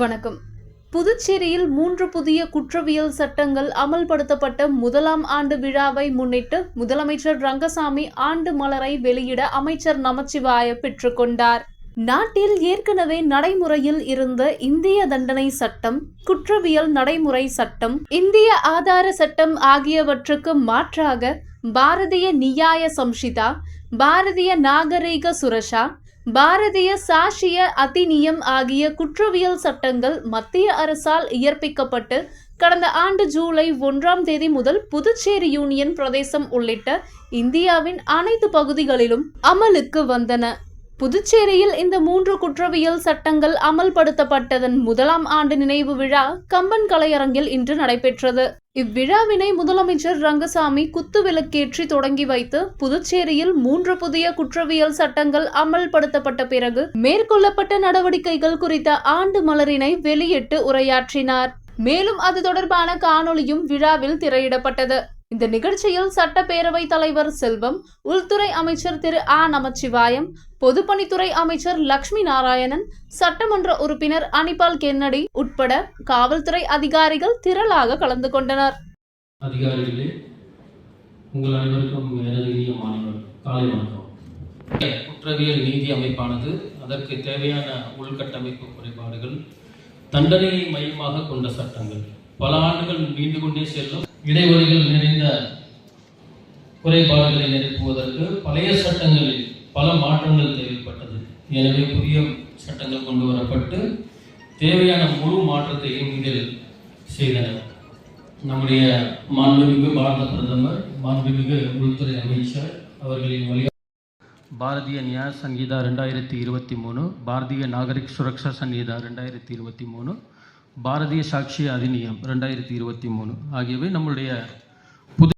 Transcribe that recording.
வணக்கம். புதுச்சேரியில் மூன்று புதிய குற்றவியல் சட்டங்கள் அமல்படுத்தப்பட்ட முதலாம் ஆண்டு விழாவை முன்னிட்டு முதலமைச்சர் ரங்கசாமி ஆண்டு மலரை வெளியிட அமைச்சர் நமச்சிவாய பெற்றுக்கொண்டார் நாட்டில் ஏற்கனவே நடைமுறையில் இருந்த இந்திய தண்டனை சட்டம் குற்றவியல் நடைமுறை சட்டம் இந்திய ஆதார சட்டம் ஆகியவற்றுக்கு மாற்றாக பாரதிய நியாய சம்ஷிதா பாரதிய நாகரீக சுரஷா பாரதிய சாஷிய அதிநியம் ஆகிய குற்றவியல் சட்டங்கள் மத்திய அரசால் இயற்பிக்கப்பட்டு கடந்த ஆண்டு ஜூலை ஒன்றாம் தேதி முதல் புதுச்சேரி யூனியன் பிரதேசம் உள்ளிட்ட இந்தியாவின் அனைத்து பகுதிகளிலும் அமலுக்கு வந்தன. புதுச்சேரியில் இந்த மூன்று குற்றவியல் சட்டங்கள் அமல்படுத்தப்பட்டதன் முதலாம் ஆண்டு நினைவு விழா கம்பன் கலையரங்கில் இன்று நடைபெற்றது. இவ்விழாவினை முதலமைச்சர் ரங்கசாமி குத்துவிளக்கேற்றி தொடங்கி வைத்து புதுச்சேரியில் மூன்று புதிய குற்றவியல் சட்டங்கள் அமல்படுத்தப்பட்ட பிறகு மேற்கொள்ளப்பட்ட நடவடிக்கைகள் குறித்த ஆண்டு மலரினை வெளியிட்டு உரையாற்றினார். மேலும் அது தொடர்பான காணொளியும் விழாவில் திரையிடப்பட்டது. இந்த நிகழ்ச்சியில் சட்டப்பேரவை தலைவர் செல்வம் உள்துறை அமைச்சர் திரு ஆ நமச்சிவாயம் பொதுப்பணித்துறை அமைச்சர் லக்ஷ்மி நாராயணன் சட்டமன்ற உறுப்பினர் அனிபால் கென்னடி உட்பட காவல்துறை அதிகாரிகள் திரளாக கலந்து கொண்டனர். அதிகாரிகளே உங்கள் அனைவருக்கும் எனது இனிய மாணவர் காலை வணக்கம். குற்றவியல் நீதி அமைப்பானது அதற்கு தேவையான உள்கட்டமைப்பு குறைபாடுகள் தண்டனையை மையமாக கொண்ட சட்டங்கள் பல ஆண்டுகள் நீண்டு கொண்டே செல்லும் இடைவெளிகள் நிறைந்த குறைபாடுகளை நிரப்புவதற்கு பழைய சட்டங்களில் பல மாற்றங்கள் தேவைப்பட்டது. எனவே புதிய சட்டங்கள் கொண்டு வரப்பட்டு தேவையான முழு மாற்றத்தையும் இதில் செய்தனர். நம்முடைய மாண்புமிகு பாரத பிரதமர் மாண்புமிகு உள்துறை அமைச்சர் அவர்களின் வழி பாரதிய நியாய சங்கீதா ரெண்டாயிரத்தி இருபத்தி மூணு பாரதிய நாகரிக் சுரக்ஷா சங்கீதா ரெண்டாயிரத்தி இருபத்தி மூணு பாரதிய சாட்சி அதிநியம் ரெண்டாயிரத்தி இருபத்தி மூணு ஆகியவை நம்மளுடைய